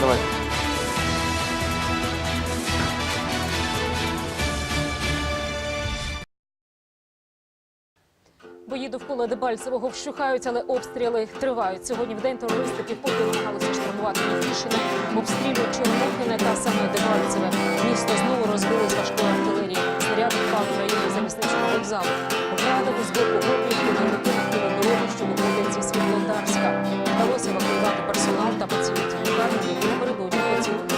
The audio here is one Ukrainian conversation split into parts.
Давай. Бої довкола Дебальцевого вщухають, але обстріли тривають. Сьогодні в день терористи півпоки намагалися штурмувати Нефішина, обстрілюють Чорнухине та саме Дебальцеве. Місто знову розбили з важкої артилерії. Снаряд впав в районі залізничного вокзалу. Врадили з боку гопівки на дорогу, що виходить зі Світлодарська. Вдалося евакуювати персонал та пацієнтів. 그리고 우리도 지금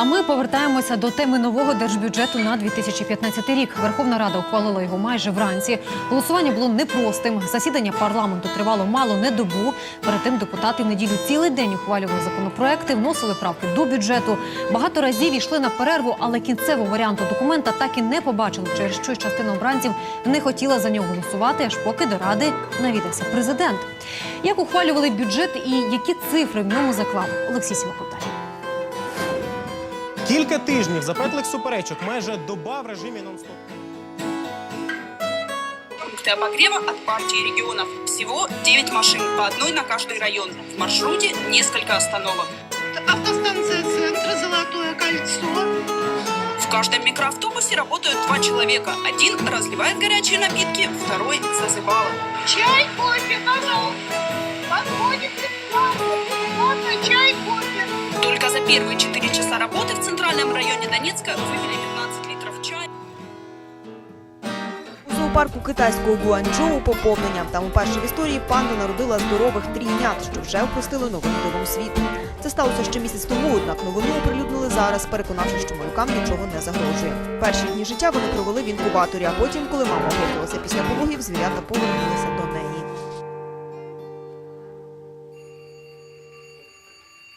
А ми повертаємося до теми нового держбюджету на 2015 рік. Верховна Рада ухвалила його майже вранці. Голосування було непростим. Засідання парламенту тривало мало не добу. Перед тим депутати в неділю цілий день ухвалювали законопроекти, вносили правки до бюджету. Багато разів йшли на перерву, але кінцевого варіанту документа так і не побачили, через що частина обранців не хотіла за нього голосувати, аж поки до ради навідався президент. Як ухвалювали бюджет і які цифри в ньому заклав Олексій Сівокотай. Кілька тижнів запеклих суперечок, майже доба в режимі нон-стоп. Пункты обогрева от партии регионов. Всего 9 машин, по одной на каждый район. В маршруте несколько остановок. Автостанция центра «Золотое кольцо». В каждом микроавтобусе работают два человека. Один разливает горячие напитки, второй зазывало. Чай, кофе, пожалуйста. Подходит бесплатно, чай, кофе. Только за первые 4 часа работы в центральном районе Донецка вывели 15 литров чая. У зоопарку китайського Гуанчжоу поповнення. Там уперше в історії панда народила здорових трійнят, що вже впустили новим дивом світу. Це сталося ще місяць тому, однак новину оприлюднили зараз, переконавши, що малюкам нічого не загрожує. Перші дні життя вони провели в інкубаторі, а потім, коли мама оговталася після пологів, звірята повернулися до неї.